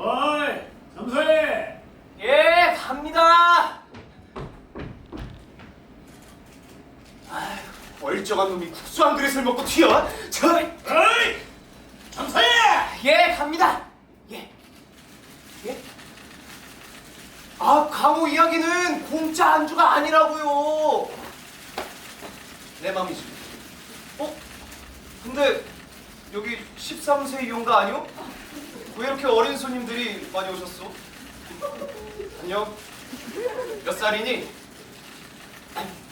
어이, 점서해. 예, 갑니다. 아휴, 멀쩡한 놈이 국수 한 그릇을 먹고 튀어. 저, 어이, 점서해. 예, 갑니다. 예, 예. 아, 강호 이야기는 공짜 안주가 아니라고요. 내 맘이지. 어? 근데 여기 13세 이용가 아니요? 왜 이렇게 어린 손님들이 많이 오셨어? 안녕. 몇 살이니?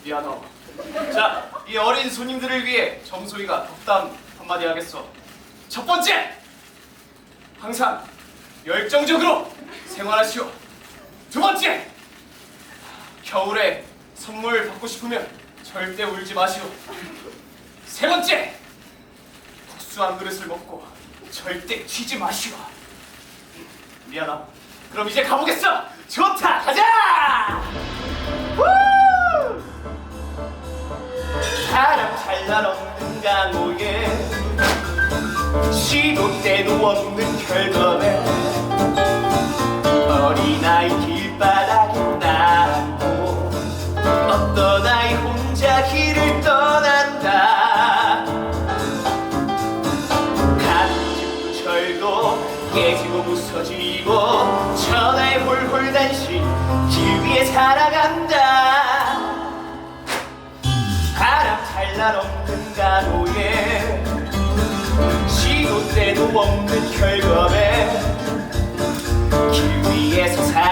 미안하다. 자, 이 어린 손님들을 위해 정소희가 덕담 한마디 하겠어. 첫 번째, 항상 열정적으로 생활하시오. 두 번째, 겨울에 선물 받고 싶으면 절대 울지 마시오. 세 번째, 국수 한 그릇을 먹고 절대 튀지 마시오. 미안하. 그럼 이제 가보겠어. 좋다, 가자. 후! 사람 잘날 없는 강호에 시도 때도 없는 결점에 부서지고 천하의 홀홀 단신 길 위에 살아간다. 바람 잘날 없는 간호에 시도 때도 없는 결과에 길 위에서 살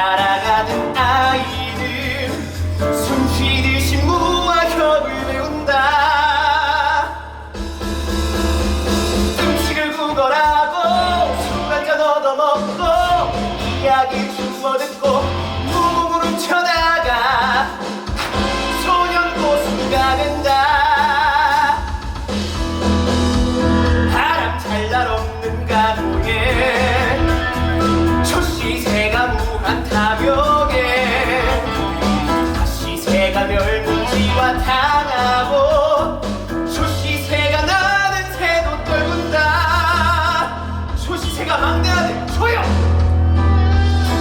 초시새가 막내 아들 조용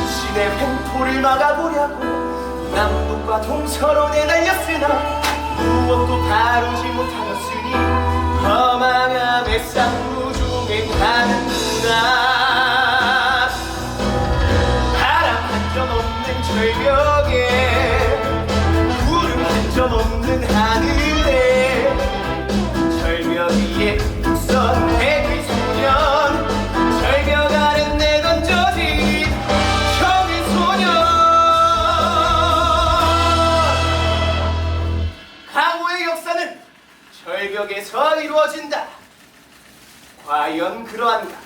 신의 횡포를 막아보려고 남북과 동서로 내달렸으나 무엇도 다루지 못하였으니 허망함의 쌍무중에 가는구나. 바람 한 점 없는 절벽에 구름 한 점 없는 하늘 절벽에서 이루어진다. 과연 그러한가